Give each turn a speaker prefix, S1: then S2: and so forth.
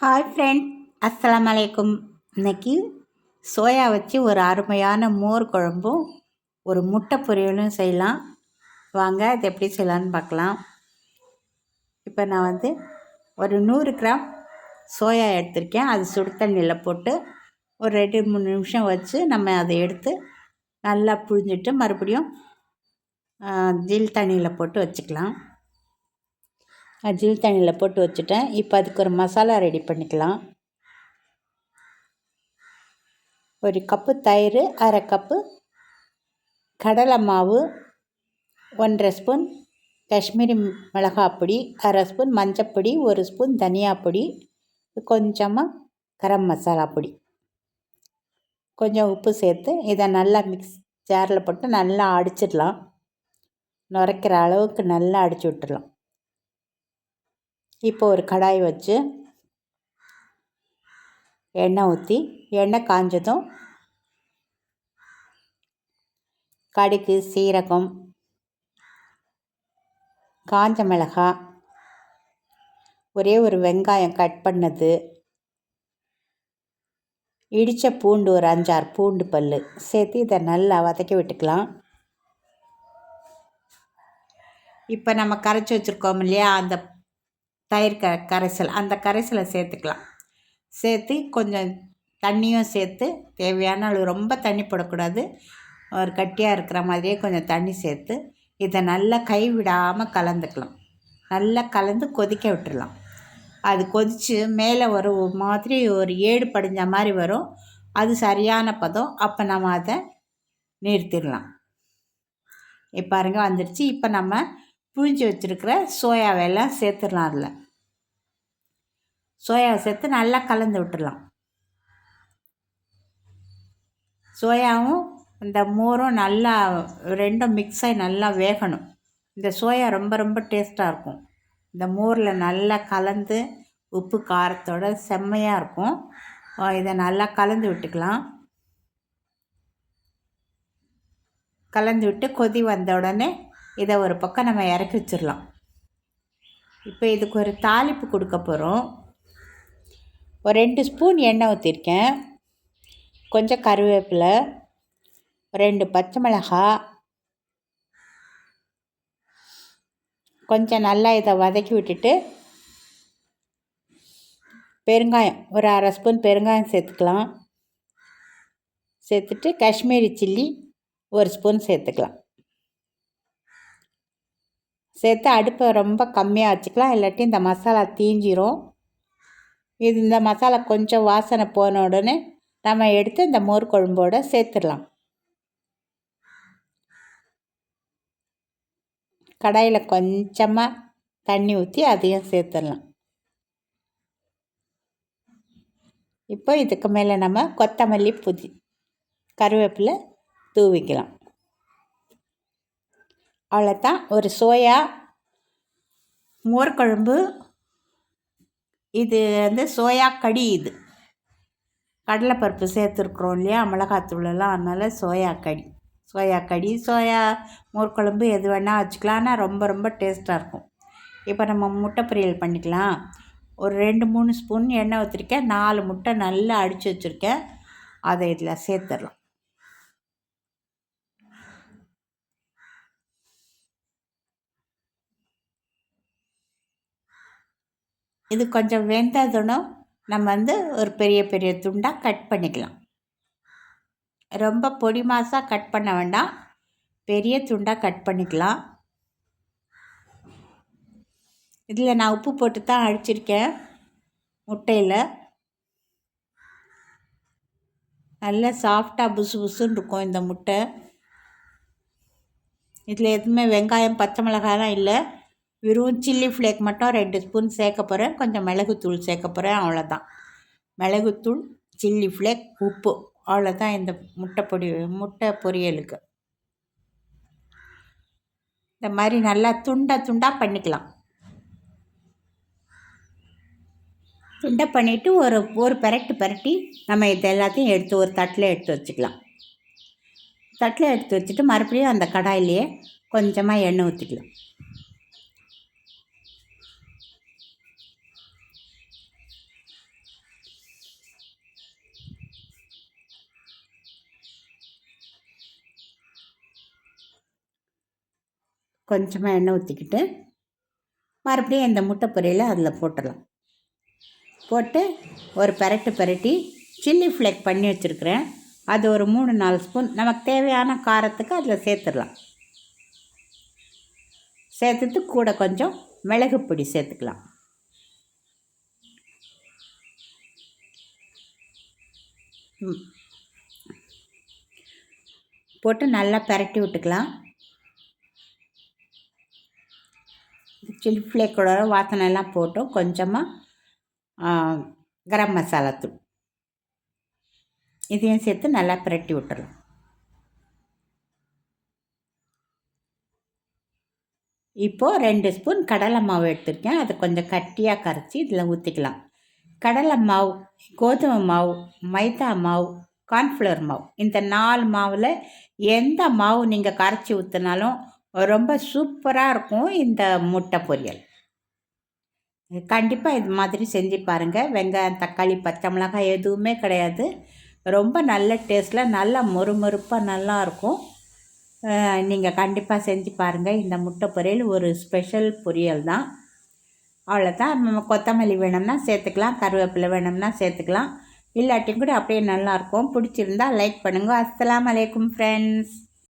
S1: Hi friend அஸ்லாம் வலைக்கும் இன்னைக்கு சோயா வச்சு ஒரு அருமையான மோர் குழம்பும் ஒரு முட்டை பொரியலும் செய்யலாம். வாங்க அது எப்படி செய்யலான்னு பார்க்கலாம். இப்போ நான் வந்து ஒரு நூறு கிராம் சோயா எடுத்திருக்கேன். அது சுடு தண்ணியில் போட்டு ஒரு ரெண்டு மூணு நிமிஷம் வச்சு நம்ம அதை எடுத்து நல்லா புழிஞ்சிட்டு மறுபடியும் ஜில் தண்ணியில் போட்டு வச்சுக்கலாம். ஜில் தண்ணியில் போட்டு வச்சுட்டேன். இப்போ அதுக்கு ஒரு மசாலா ரெடி பண்ணிக்கலாம். ஒரு கப்பு தயிர் அரை கப்பு கடலை மாவு ஒன்றரை ஸ்பூன் காஷ்மீரி மிளகாப்பொடி அரை ஸ்பூன் மஞ்சப்பொடி ஒரு ஸ்பூன் தனியாப்பொடி கொஞ்சமாக கரம் மசாலா பொடி. கொஞ்சம் உப்பு சேர்த்து இதை நல்லா மிக்ஸ் ஜாரில் போட்டு நல்லா அடிச்சிடலாம். நுரைக்கிற அளவுக்கு நல்லா அடிச்சு விட்டுடலாம். இப்போ ஒரு கடாய் வச்சு எண்ணெய் ஊற்றி எண்ணெய் காஞ்சதும் கடுகு சீரகம் காஞ்ச மிளகாய் ஒரே ஒரு வெங்காயம் கட் பண்ணது இடித்த பூண்டு ஒரு அஞ்சாறு பூண்டு பல் சேர்த்து இதை நல்லா வதக்கி விட்டுக்கலாம். இப்போ நம்ம கரைச்சி வச்சுருக்கோம் இல்லையா அந்த தயிர் க கரைசல். அந்த கரைசலை சேர்த்துக்கலாம். சேர்த்து கொஞ்சம் தண்ணியும் சேர்த்து தேவையான அளவு ரொம்ப தண்ணி போடக்கூடாது. ஒரு கட்டியாக இருக்கிற மாதிரியே கொஞ்சம் தண்ணி சேர்த்து இதை நல்லா கைவிடாமல் கலந்துக்கலாம். நல்லா கலந்து கொதிக்க விட்டுடலாம் அது கொதித்து மேலே ஒரு மாதிரி ஒரு ஏடு படிஞ்ச மாதிரி வரும். அது சரியான பதம். அப்போ நம்ம அதை நிறுத்திடலாம். இப்போ பாருங்க வந்துடுச்சு இப்போ நம்ம புழிஞ்சு வச்சுருக்கிற சோயாவெல்லாம் சேர்த்துடலாம் அதில். சோயாவை சேர்த்து நல்லா கலந்து விட்டுடலாம். சோயாவும் இந்த மோரும் நல்லா ரெண்டும் மிக்ஸ் ஆகி நல்லா வேகணும். இந்த சோயா ரொம்ப ரொம்ப டேஸ்ட்டாக இருக்கும். இந்த மோரில் நல்லா கலந்து உப்பு காரத்தோட செம்மையாக இருக்கும். இதை நல்லா கலந்து விட்டுக்கலாம். கலந்து விட்டு கொதி வந்த உடனே இதை ஒரு பக்கம் நம்ம இறக்கி வச்சிடலாம். இப்போ இதுக்கு ஒரு தாளிப்பு கொடுக்க போகிறோம். ஒரு ரெண்டு ஸ்பூன் எண்ணெய் ஊற்றிருக்கேன். கொஞ்சம் கருவேப்பிலை ரெண்டு பச்சை மிளகாய் கொஞ்சம் நல்லா இதை வதக்கி விட்டுட்டு பெருங்காயம் ஒரு அரை ஸ்பூன் பெருங்காயம் சேர்த்துக்கலாம். சேர்த்துட்டு காஷ்மீரி சில்லி ஒரு ஸ்பூன் சேர்த்துக்கலாம். சேர்த்து அடுப்பை ரொம்ப கம்மியாக வச்சுக்கலாம். இல்லாட்டி இந்த மசாலா தீஞ்சிரும். இது இந்த மசாலா கொஞ்சம் வாசனை போன உடனே நம்ம எடுத்து இந்த மோர் குழம்போடு சேர்த்துடலாம். கடாயில் கொஞ்சமாக தண்ணி ஊற்றி அதையும் சேர்த்துடலாம். இப்போ இதுக்கு மேலே நம்ம கொத்தமல்லி புதி கருவேப்பிலை தூவிக்கலாம். அவ்வளோதான் ஒரு சோயா மோர் குழம்பு. இது வந்து சோயா கடி இது. கடலைப்பருப்பு சேர்த்துருக்குறோம் இல்லையா? மிளகாத்தூளெல்லாம். அதனால் சோயா கடி. சோயா கடி சோயா மோர் குழம்பு எது வேணால் வச்சுக்கலாம். ஆனால் ரொம்ப ரொம்ப டேஸ்ட்டாக இருக்கும். இப்போ நம்ம முட்டை பொரியல் பண்ணிக்கலாம். ஒரு ரெண்டு மூணு ஸ்பூன் எண்ணெய் ஊற்றிருக்கேன் நாலு முட்டை நல்லா அடித்து வச்சுருக்கேன். அதை இதில் சேர்த்துடலாம் இது கொஞ்சம் வெந்ததுனும் நம்ம வந்து ஒரு பெரிய பெரிய துண்டாக கட் பண்ணிக்கலாம். ரொம்ப பொடி மாசாக கட் பண்ண வேண்டாம். பெரிய துண்டாக கட் பண்ணிக்கலாம். இதில் நான் உப்பு போட்டு தான் அழிச்சிருக்கேன் முட்டையில். நல்லா சாஃப்டாக புசு புசுன்னு இருக்கும் இந்த முட்டை. இதில் எதுவுமே வெங்காயம் பச்சை மிளகாயெலாம் இல்லை. வெறும் சில்லி ஃப்ளேக் மட்டும் ரெண்டு ஸ்பூன் சேர்க்க போகிறேன் கொஞ்சம் மிளகுத்தூள் சேர்க்க போகிறேன் அவ்வளோதான் மிளகுத்தூள் சில்லி ஃப்ளேக் உப்பு. அவ்வளோதான் இந்த முட்டை பொடி முட்டை பொரியலுக்கு. இந்த மாதிரி நல்லா துண்டா துண்டாக பண்ணிக்கலாம். துண்டை பண்ணிவிட்டு ஒரு ஒரு பெரட்டு பெரட்டி நம்ம இது எல்லாத்தையும் எடுத்து ஒரு தட்டில் எடுத்து வச்சுக்கலாம். தட்டில் எடுத்து வச்சுட்டு மறுபடியும் அந்த கடாயிலேயே கொஞ்சமாக எண்ணெய் ஊற்றிக்கலாம் கொஞ்சமாக எண்ணெய் ஊற்றிக்கிட்டு மறுபடியும் இந்த முட்டை பொரியலை அதில் போட்டுடலாம். போட்டு ஒரு பெரட்டு பெரட்டி சில்லி ஃப்ளேக் பண்ணி வச்சுருக்கிறேன். அது ஒரு மூணு நாலு ஸ்பூன். நமக்கு தேவையான காரத்துக்கு அதில் சேர்த்துடலாம். சேர்த்துட்டு கூட கொஞ்சம் மிளகு பொடி சேர்த்துக்கலாம். போட்டு நல்லா பெரட்டி விட்டுக்கலாம். சில்லி ஃப்ளேக்கோட வாசனை எல்லாம் கொஞ்சமாக கரம் மசாலா தூள். இதையும் சேர்த்து நல்லா பிரட்டி விட்டுறலாம். இப்போது ரெண்டு ஸ்பூன் கடலை மாவு எடுத்திருக்கேன். அதை கொஞ்சம் கட்டியாக கரைச்சி இதில் ஊற்றிக்கலாம் கடலை மாவு கோதுமை மாவு மைதா மாவு கார்ன்ஃப்ளவர் மாவு. இந்த நாலு மாவில் எந்த மாவு நீங்கள் கரைச்சி ஊற்றினாலும் ரொம்ப சூப்பராக இருக்கும் இந்த முட்டை பொரியல். கண்டிப்பாக இது மாதிரி செஞ்சு பாருங்கள் வெங்காயம் தக்காளி பச்சை மிளகாய் எதுவுமே கிடையாது. ரொம்ப நல்ல டேஸ்ட்டில் நல்லா மொறுமொறுப்பாக நல்லாயிருக்கும் நீங்கள் கண்டிப்பாக செஞ்சு பாருங்கள் இந்த முட்டை பொரியல் ஒரு ஸ்பெஷல் பொரியல் தான். அவ்வளோதான் நம்ம கொத்தமல்லி வேணும்னா சேர்த்துக்கலாம். கருவேப்பிலை வேணும்னா சேர்த்துக்கலாம். இல்லாட்டியும் கூட அப்படியே நல்லாயிருக்கும் பிடிச்சிருந்தா லைக் பண்ணுங்கள் அஸ்லாம் வலைக்கும் ஃப்ரெண்ட்ஸ்